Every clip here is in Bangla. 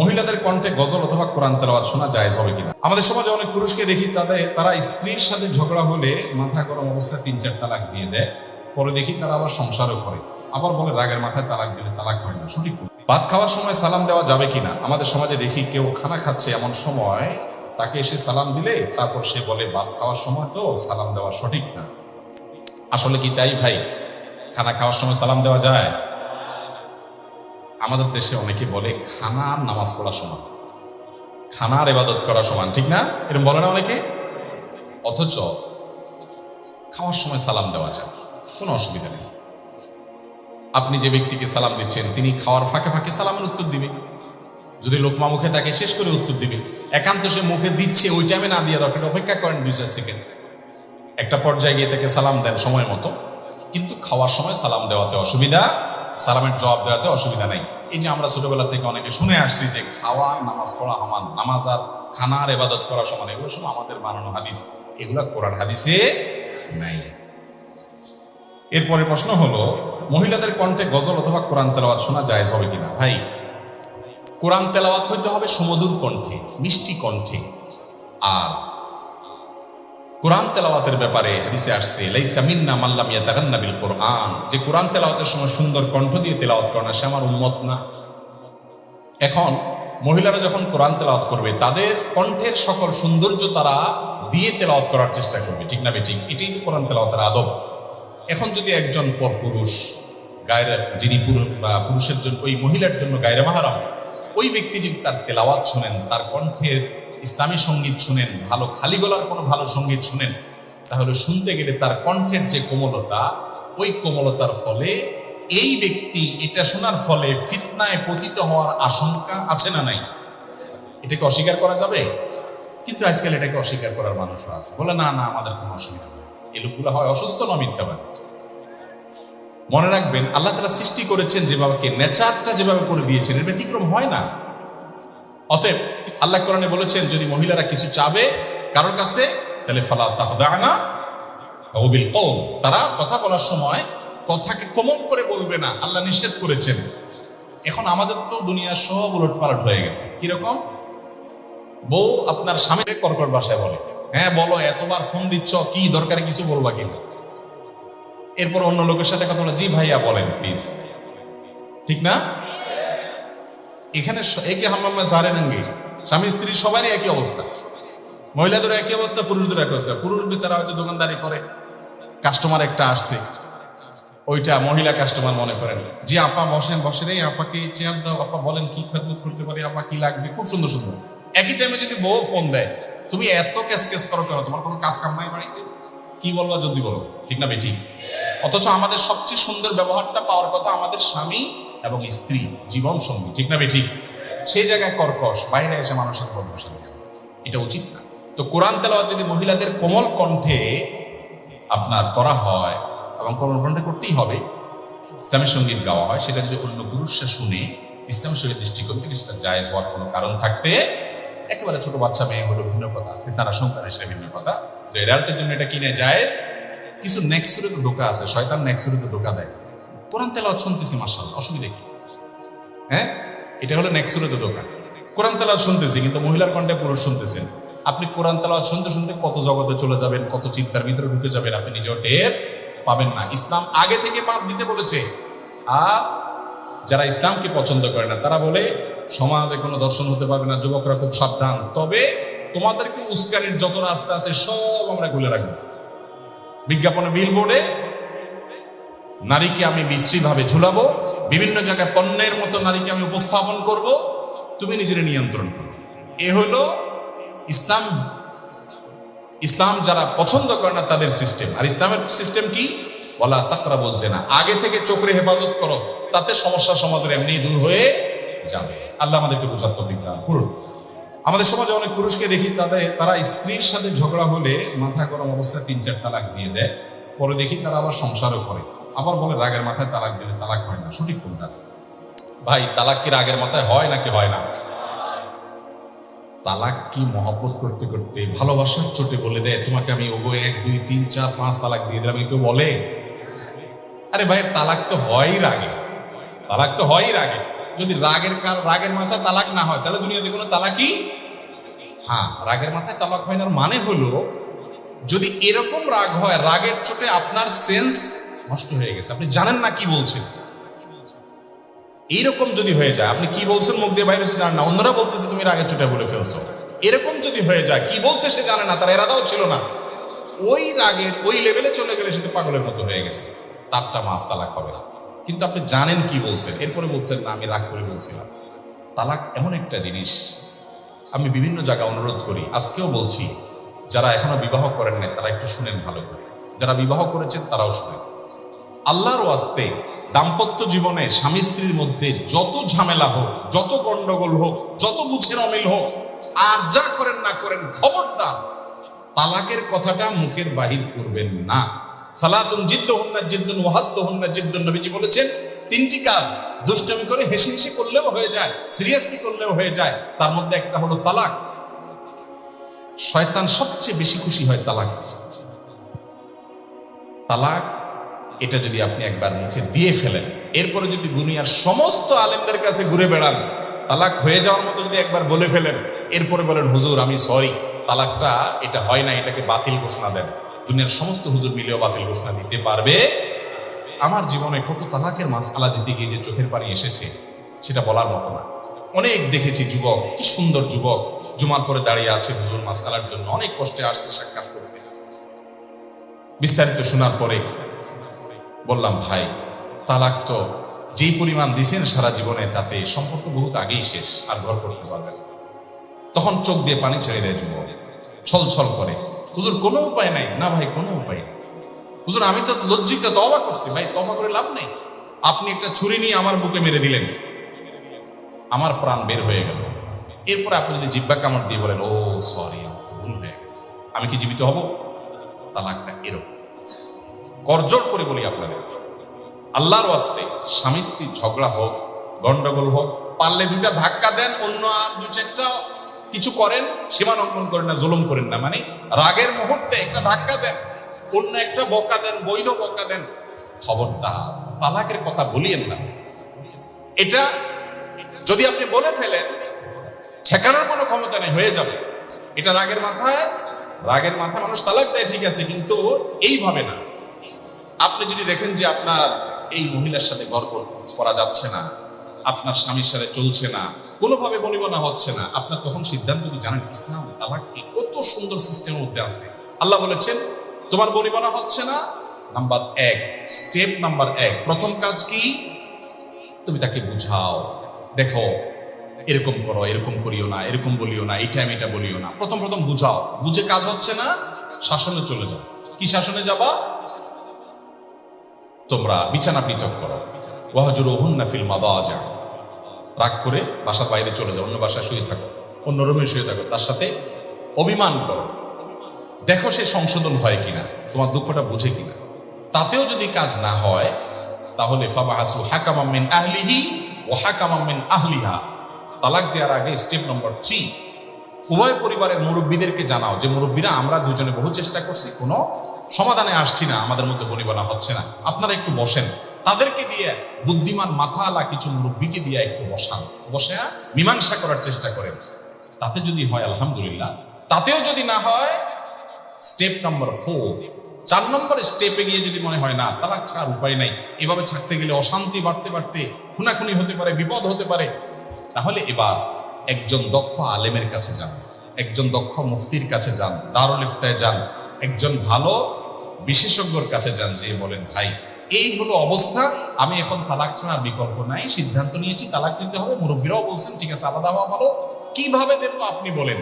মহিলাদের কণ্ঠে গজল অথবা কোরআন তেলাওয়াত শোনা জায়েজ হবে কিনা? আমাদের সমাজে অনেক পুরুষকে দেখি তাদের, তারা স্ত্রীর সাথে ঝগড়া হলে মাথা গরম অবস্থায় তিন চার তালাক দিয়ে দেয়। পরে দেখি তারা আবার সংসারও করে। আবার বলে রাগের মাথায় তালাক দিলে তালাক হয় না। সঠিক ভাত খাওয়ার সময় সালাম দেওয়া যাবে কিনা? আমাদের সমাজে দেখি কেউ খানা খাচ্ছে এমন সময়, তাকে এসে সালাম দিলে তারপর সে বলে, ভাত খাওয়ার সময় তো সালাম দেওয়া সঠিক না। আসলে কি তাই ভাই? খানা খাওয়ার সময় সালাম দেওয়া যায়? আমাদের দেশে অনেকে বলে খানার নামাজ পড়া সমান। খানার এবাদত করা সমান, ঠিক না? এরকম বলে না অনেকে? অথচ খাওয়ার সময় সালাম দেওয়া যায়, কোনো অসুবিধা নেই। আপনি যে ব্যক্তিকে সালাম দিচ্ছেন, তিনি খাওয়ার ফাঁকে ফাঁকে সালামের উত্তর দিবে। যদি লোকমা মুখে তাকে শেষ করে উত্তর দিবে। একান্ত সে মুখে দিচ্ছে, ওই টাইমে না দিয়ে দরকার, অপেক্ষা করেন দুই চার সেকেন্ড একটা পর্যায়ে গিয়ে তাকে সালাম দেন সময় মতো, কিন্তু খাওয়ার সময় সালাম দেওয়াতে অসুবিধা সালামের জবাব দেওয়াতে অসুবিধা নেই। এই যে আমরা ছোটবেলা থেকে অনেকে শুনে আসছি যে খাওয়া, নামাজ পড়া সমান নামাজ আর খানার এবাদত করা সমান, এগুলো সব আমাদের বানানো হাদিস। এগুলো কোরআন হাদিসে নাই। এরপরে প্রশ্ন হলো, মহিলাদের কণ্ঠে গজল অথবা কোরআন তেলাওয়াত শোনা জায়েজ হবে কিনা? ভাই, কোরআন তেলাওয়াত হইতে হবে সুমধুর কণ্ঠে, মিষ্টি কণ্ঠে। আর কোরআন তেলাওয়াতের ব্যাপারে হাদিসে আসছে, লাইসা মিন্না মাল্লাম ইয়াতাগান্না বিল কোরআন। যে কোরআন তেলাওয়াতের সময় সুন্দর কণ্ঠ দিয়ে তেলাওয়াত করে না, সে আমার উম্মত না। এখন মহিলারা যখন কোরআন তেলাওয়াত করবে, তাদের কণ্ঠের সকল সৌন্দর্য তারা দিয়ে তেলাওয়াত করার চেষ্টা করবে। ঠিক না বেঠিক? এটাই তো কোরআন তেলাওয়াতের আদব। এখন যদি একজন পর পুরুষ গায়ের যিনি পুরুষ বা পুরুষের জন্য, ওই মহিলার জন্য গায়ের মাহারাম, ওই ব্যক্তি যদি তার তেলাওয়াত শুনেন, তার কণ্ঠের ইসলামী সংগীত শুনেন, ভালো খালি গলার কোনো ভালো সংগীত শুনেন, তাহলে শুনতে গেলে তার কণ্ঠের যে কোমলতা, ওই কোমলতার ফলে এই ব্যক্তি এটা শোনার ফলে ফিতনায় পতিত হওয়ার আশঙ্কা আছে না নাই? এটাকে অস্বীকার করা যাবে? কিন্তু আজকাল এটাকে অস্বীকার করার মানুষও আছে। বলে, না না, আমাদের কোনো অসুবিধা নেই। এই লোকগুলো হয় অসুস্থ না মিথ্যাবাদী? মনে রাখবেন, আল্লাহ তারা সৃষ্টি করেছেন যেভাবে নেচারটা যেভাবে করে দিয়েছেন, এর ব্যতিক্রম হয় না। অতএব আল্লাহ কোরআনে বলেছেন, যদি মহিলারা কিছু চাবে কারোর কাছে, তাহলে ফালা তাহদানা ওবিল কৌম তারা কথা বলার সময় কথাকে কোমল করে বলবে না, আল্লাহ নিষেধ করেছেন। এখন আমাদের তো দুনিয়া সব উলট পালট হয়ে গেছে। কীরকম? বউ আপনার স্বামীকে কর্কট বাসায় বলে হ্যাঁ বলো, এতবার ফোন দিচ্ছ, কি দরকারে কিছু বলবা কিনা? এরপর অন্য লোকের সাথে কথা বলে, জি ভাইয়া, বলেন প্লিজ ঠিক না? এখানে একে হাম্মামা সারে নাঙ্গি। স্বামী, স্ত্রী, সবারই একই অবস্থা। মহিলাদের একই অবস্থা পুরুষদের একই অবস্থা। পুরুষ বেচারা হয়তো দোকানদারি করে কাস্টমার একটা আসছে। ওইটা মহিলা কাস্টমার মনে করেন। যে আপা বসেন বসেন এই আপাকে চেয়ার দাও, আপা বলেন কি খেদমত করতে পারি, আপা কি লাগবে? খুব সুন্দর সুন্দর। একই টাইমে যদি বউ ফোন দেয়, তুমি এত ক্যাস ক্যাস করো কেন? তোমার কোনো কাজ কাম নাই বাড়িতে? কি বলবা যদি বলো। ঠিক না বেঠিক অথচ আমাদের সবচেয়ে সুন্দর ব্যবহারটা পাওয়ার কথা আমাদের স্বামী এবং স্ত্রী জীবন সঙ্গী, ঠিক না বেঠিক? সেই জায়গায় কর্কশ, বাইরে এসে মানুষের বদমাশা দেখানো। এটা উচিত না। তো কোরআন তেলাওয়াত যদি মহিলাদের কোমল কণ্ঠে আপনার করা হয়, এবং কোমল কণ্ঠে করতেই হবে, ইসলামী সংগীত গাওয়া হয়, সেটা যদি অন্য পুরুষরা শুনে, ইসলামী সংগীত দৃষ্টিকোণ থেকে সেটা জায়েজ হওয়ার কোনো কারণ থাকতে, একেবারে ছোট বাচ্চা মেয়ে হলো ভিন্ন কথা তারা সন্তান সেটা ভিন্ন কথা। তো রেজাল্টের জন্য এটা কিনে যায় কিছু নেক্সুরে তো ধোকা আছে, শয়তান নেক্সুরে তো ধোকা দেয় কোরআন তেলাওয়াত শুনতেছি মার্শাল অসুবিধা কি? হ্যাঁ? এটা হলো নেক্সুরে তো ধোকা কোরআন তেলাওয়াত শুনতেছি, কিন্তু মহিলার কণ্ঠে পুরুষ শুনতেছেন। আপনি কোরআন তেলাওয়াত শুনতে শুনতে কত জগতে চলে যাবেন, কত চিন্তার ভিতরে ঢুকে যাবেন আপনি নিজেও টের পাবেন না। ইসলাম আগে থেকে বাদ দিতে বলেছে। আর যারা ইসলামকে পছন্দ করে না, তারা বলে, সমাজে কোনো দর্শন হতে পারবে না, যুবকরা খুব সাবধান। তবে তোমাদেরকে উস্কানির যত রাস্তা আছে, সব আমরা খুলে রাখব। বিজ্ঞাপনে বিলবোর্ডে নারীকে আমি বিশ্রীভাবে ঝুলাবো, বিভিন্ন জায়গায় পণ্যের মতো নারীকে আমি উপস্থাপন করব, তুমি নিজের নিয়ন্ত্রণ করো। এ হলো ইসলাম ইসলাম যারা পছন্দ করে না তাদের সিস্টেম। আর ইসলামের সিস্টেম কি? বলা তাকরা বলছে না আগে থেকে চোখের হেফাজত করো, তাতে সমস্যা সমাজের এমনি দূর হয়ে যাবে। আল্লাহ আমাদেরকে বোঝার তৌফিক দান করুন। আমাদের সমাজে অনেক পুরুষকে দেখি, তাদের, তারা স্ত্রীর সাথে ঝগড়া হলে মাথা গরম অবস্থায় তিন চার তালাক দিয়ে দেয়। পরে দেখি তারা আবার সংসারও করে। আবার বলে, রাগের মাথায় তালাক দিলে তালাক হয় না। সঠিক কোনটা? ভাই, তালাক কি রাগের মাথায় হয় নাকি হয় না? তালাক কি মহব্বত করতে করতে ভালোবাসার চোটে বলে দেয়? তোমাকে আমি ওগো এক, দুই, তিন, চার, পাঁচ তালাক দিয়ে দিলাম কেউ বলে? আরে ভাই, তালাক তো হয়ই রাগে। তালাক তো হয়ই রাগে। যদি রাগের কার, রাগের মাথায় তালাক না হয়, তাহলে দুনিয়াতে কোনো তালাকই? হ্যাঁ রাগের মাথায় তালাক হয় না মানে হলো যদি এরকম রাগ হয়, রাগের চোটে আপনার সেন্স নষ্ট হয়ে গেছে। আপনি জানেন না কি বলছেন। এইরকম যদি হয়ে যায়, আপনি কি বলছেন মুখ দিয়ে বাইরে জানেন না, অন্যরা বলতেছে তুমি রাগের চোটে বলে ফেলছো। এরকম যদি হয়ে যায়, কি বলছে সে জানে না, তার এরাদাও ছিল না। ওই রাগের ওই লেভেলে চলে গেলে সে তো পাগলের মতো হয়ে গেছে। তারটা মাফ তালাক হবে। না কিন্তু আপনি জানেন কি বলছেন, এরপরে বলছেন, না, আমি রাগ করে বলছিলাম। তালাক এমন একটা জিনিস। আমি বিভিন্ন জায়গায় অনুরোধ করি, আজকেও বলছি, যারা এখনও বিবাহ করেন নাই তারা একটু শুনেন ভালো করে। যারা বিবাহ করেছেন, তারাও শুনেন। আল্লাহর ওয়াস্তে দাম্পত্য জীবনে স্বামী স্ত্রীর মধ্যে যত ঝামেলা হোক, যত গন্ডগোল হোক, যত বুঝের অমিল হোক, আর যা করেন না করেন, খবরদার, তালাকের কথাটা মুখের বাহির করবেন না। সালাতুন জিদ্দ হন্না জিদ্দুন ওয়াহাদ্দ হন্না জিদ্দুন নবীজি বলেছেন, তিনটি কাজ দুষ্টমি করে হেসে হেসে করলেও হয়ে যায়, সিরিয়াসলি করলেও হয়ে যায়, তার মধ্যে একটা হলো তালাক। শয়তান সবচেয়ে বেশি খুশি হয় তালাক। তালাক এটা যদি আপনি একবার মুখে দিয়ে ফেলেন, এরপরে যদি দুনিয়ার সমস্ত আলেমদের কাছে ঘুরে বেড়ান, তালাক হয়ে যাওয়ার মতো যদি একবার বলে ফেলেন, এরপরে বলেন, হুজুর, আমি সরি, তালাকটা এটা হয় না, এটাকে বাতিল ঘোষণা দেন। দুনিয়ার সমস্ত হুজুর মিলেও বাতিল ঘোষণা দিতে পারবে। আমার জীবনে কত তালাকের মাসআলা দিতে গিয়ে যে চোখের পানি এসেছে, সেটা বলার মতো না। অনেক দেখেছি যুবক, কি সুন্দর যুবক, জুমার পরে দাঁড়িয়ে আছে হুজুর মাসআলার জন্য, অনেক কষ্টে আসছে, সাক্ষাৎ করতে। বিস্তারিত শোনার পরে বললাম, ভাই, তালাক তো যেই পরিমাণ দিছেন সারা জীবনে, তাতে সম্পর্ক বহুত আগেই শেষ, আর ঘর করতে পারবেন তখন চোখ দিয়ে পানি ছেড়ে দেয় যুবক। ছল ছল করে, হুজুর, কোনো উপায় নাই। না ভাই, কোনো উপায় নেই। হুজুর, আমি তো লজ্জিত তবা করছি। ভাই তবা করে লাভ নেই। আপনি একটা ছুরি নিয়ে আমার বুকে মেরে দিলেন। আমার প্রাণ বের হয়ে গেল। এরপর আপনি যদি জিব্বা কামড় দিয়ে বলেন, ও, সরি আমি কি জীবিত হব? তালাকটা এরকম। করজোড় করে বলি আপনাদের। আল্লাহর ওয়াস্তে স্বামী স্ত্রী ঝগড়া হোক, গন্ডগোল হোক, পারলে দুইটা ধাক্কা দেন, অন্য দু চারটা কিছু করেন, সীমা লঙ্ঘন করেন না, জুলুম করেন না। মানে রাগের মুহূর্তে একটা ধাক্কা দেন, অন্য একটা বকা দেন, বৈধ বকা দেন, খবরদার, তালাকের কথা বলিয়েন না। এটা যদি আপনি বলে ফেলেন, ঠেকানোর কোনো ক্ষমতা নেই, হয়ে যাবে। এটা রাগের মাথায় রাগের মাথায় মানুষ তালাক দেয়, ঠিক আছে, কিন্তু এইভাবে না। আপনি যদি দেখেন যে আপনার এই মহিলার সাথে ঘর কর- যাচ্ছে না, আপনার স্বামীর সাথে চলছে না, কোনোভাবে বনিবনা হচ্ছে না, আপনার তখন সিদ্ধান্ত কি জানেন? ইসলাম তালাক কি কত সুন্দর সিস্টেমের মধ্যে আছে। আল্লাহ বলেছেন, তোমার বনিবনা হচ্ছে না? নাম্বার এক। স্টেপ নাম্বার এক। প্রথম কাজ কি? তুমি তাকে বুঝাও। দেখো, এরকম করো, এরকম করিও না, এরকম বলিও না, এই টাইম এটা বলিও না। প্রথম প্রথম বুঝাও। বুঝে কাজ হচ্ছে না, শাসনে চলে যাও। কি শাসনে যাবা? তোমরা বিছানা পৃথক করো। ওয়াহজুর ওহুন্না ফিল মাদাজা। রাগ করে বাসার বাইরে চলে যাও, অন্য বাসায় শুয়ে থাকো, অন্য রুমে শুয়ে থাকো, তার সাথে অভিমান করো। দেখো সে সংশোধন হয় কিনা, তোমার দুঃখটা বুঝে কিনা। তাতেও যদি কাজ না হয়, তাহলে ফাবাহাসু হাকামাম মিন আহলিহি ও হাকামাম মিন আহলিহা। তালাক দেওয়ার আগে স্টেপ নম্বর থ্রি, উভয় পরিবারের মুরব্বীদেরকে জানাও যে মুরব্বীরা, আমরা দুজনে বহু চেষ্টা করছি কোনো সমাধানে আসছি না, আমাদের মধ্যে বনিবনা হচ্ছে না। আপনারা একটু বসেন। তাদেরকে দিয়ে বুদ্ধিমান মাথাওয়ালা কিছু মুরব্বীকে দিয়ে একটু বসান। বসে মীমাংসা করার চেষ্টা করেন। তাতে যদি হয়, আলহামদুলিল্লাহ। তাতেও যদি না হয়, স্টেপ নাম্বার ফোর চার নম্বর স্টেপে গিয়ে যদি মনে হয়, না, তালাক ছাড়ার উপায় নাই। এভাবে ছাড়তে গেলে অশান্তি বাড়তে বাড়তে, খুনাখুনি হতে পারে, বিপদ হতে পারে। তাহলে এবার একজন দক্ষ আলেমের কাছে যান। একজন দক্ষ মুফতির কাছে যান, দারুল ইফতায় যান। একজন ভালো বিশেষজ্ঞর কাছে যান, যে বলেন, ভাই, এই হলো অবস্থা, আমি এখন তালাক ছাড়ার বিকল্প নাই, সিদ্ধান্ত নিয়েছি, তালাক দিতে হবে, মুরব্বীরাও বলছেন, ঠিক আছে, আলাদা হওয়া ভালো। কীভাবে দেন আপনি বলেন?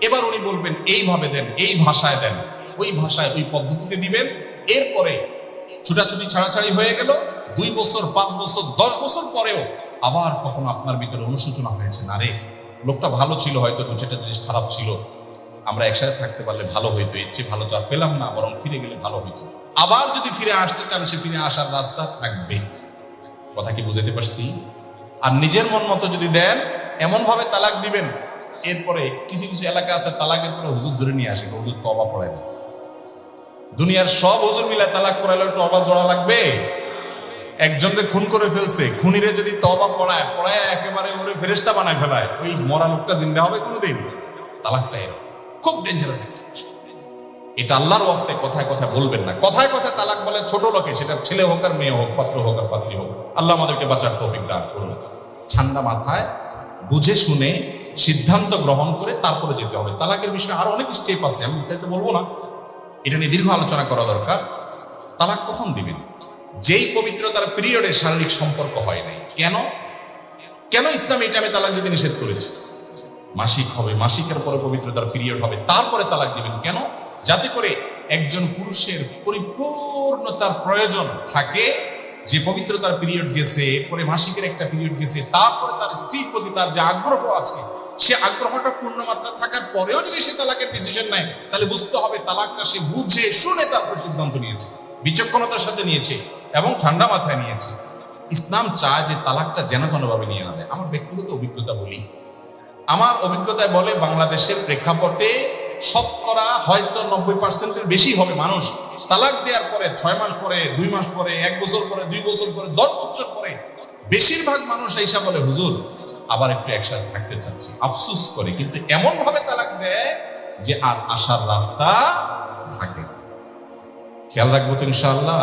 এবার উনি বলবেন, এইভাবে দেন, এই ভাষায় দেন। ওই ভাষায়, ওই পদ্ধতিতে দিবেন, এরপরে ছুটাছুটি, ছাড়াছাড়ি হয়ে গেল, দুই বছর, পাঁচ বছর, দশ বছর পরেও আবার কখনো আপনার ভিতরে অনুশোচনা হয়েছে, না রে, লোকটা ভালো ছিল হয়তো দু চারটা জিনিস খারাপ ছিল। আমরা একসাথে থাকতে পারলে ভালো হইতো চেয়ে ভালো তো আর পেলাম না, বরং ফিরে গেলে ভালো হইতো। আবার যদি ফিরে আসতে চান, সে ফিরে আসার রাস্তা থাকবে। কথা কি বুঝাতে পারছি? আর নিজের মন মতো যদি দেন এমন ভাবে তালাক দিবেন, এরপরে কিছু কিছু এলাকা আছে, তালাকের পরে হুজুর ধরে নিয়ে আসে, হুজুর তবা পড়ায় না। দুনিয়ার সব হুজুর মিলে তালাক পড়াইলে তবা জোড়া লাগবে? একজনকে খুন করে ফেলছে, খুনিরে যদি তবা পড়ায় পড়ায় একেবারে ওরে ফেরেস্তা বানায় ফেলায়, ওই মরা লোকটা জিন্দা হবে কোনোদিন? তালাকটা এরকম। খুব ডেঞ্জারাস একটা এটা আল্লাহর ওয়াস্তে কথায় কথায় বলবেন না। কথায় কথায় তালাক বলে ছোট লোকে, সেটা ছেলে হোক আর মেয়ে হোক, পাত্র হোক আর পাত্রী হোক, আল্লাহ আমাদেরকে বাঁচার তৌফিক দান করুন। ঠান্ডা মাথায় বুঝে শুনে সিদ্ধান্ত গ্রহণ করে তারপরে যেতে হবে। তালাকের বিষয়ে আরও অনেক স্টেপ আছে, আমি বিস্তারিত বলব না। এটা নিয়ে দীর্ঘ আলোচনা করা দরকার। তালাক কখন দিবেন? যেই পবিত্রতার পিরিয়ডে শারীরিক সম্পর্ক হয় নাই। কেন? কেন ইসলাম এটা আমি তালাক দিতে নিষেধ করেছি? মাসিক হবে, মাসিকের পরে পবিত্রতার পিরিয়ড হবে, তারপরে তালাক দিবেন। কেন? যাতে করে একজন পুরুষের পরিপূর্ণতার প্রয়োজন থাকে, যে পবিত্রতার পিরিয়ড গেছে, এরপরে মাসিকের একটা পিরিয়ড গেছে, তারপরে তার স্ত্রীর প্রতি তার যে আগ্রহ আছে, সে আগ্রহটা পূর্ণ মাত্রা থাকার পরেও যদি সে তালাকের ডিসিশন নেয়, তাহলে বুঝতে হবে তালাকটা সে বুঝে, শুনে তারপর সিদ্ধান্ত নিয়েছে, বিচক্ষণতার সাথে নিয়েছে এবং ঠান্ডা মাথায় নিয়েছে। ইসলাম চায় যে তালাকটা যেন কোনোভাবে নিয়ে না দেয় আমার ব্যক্তিগত অভিজ্ঞতা বলি আমার অভিজ্ঞতায় বলে, বাংলাদেশের প্রেক্ষাপটে শতকরা হয়তো নব্বই পার্সেন্টের বেশি হবে মানুষ। তালাক দেওয়ার পরে, ছয় মাস পরে, দুই মাস পরে, এক বছর পরে, দুই বছর পরে, দশ বছর পরে বেশিরভাগ মানুষ এইসা বলে, হুজুর, আবার একটু একসাথে থাকতে চাচ্ছি। আফসুস করে, কিন্তু এমন ভাবে তালাক দেয় যে আর আসার রাস্তা থাকে খেয়াল রাখব তো ইনশাআল্লাহ।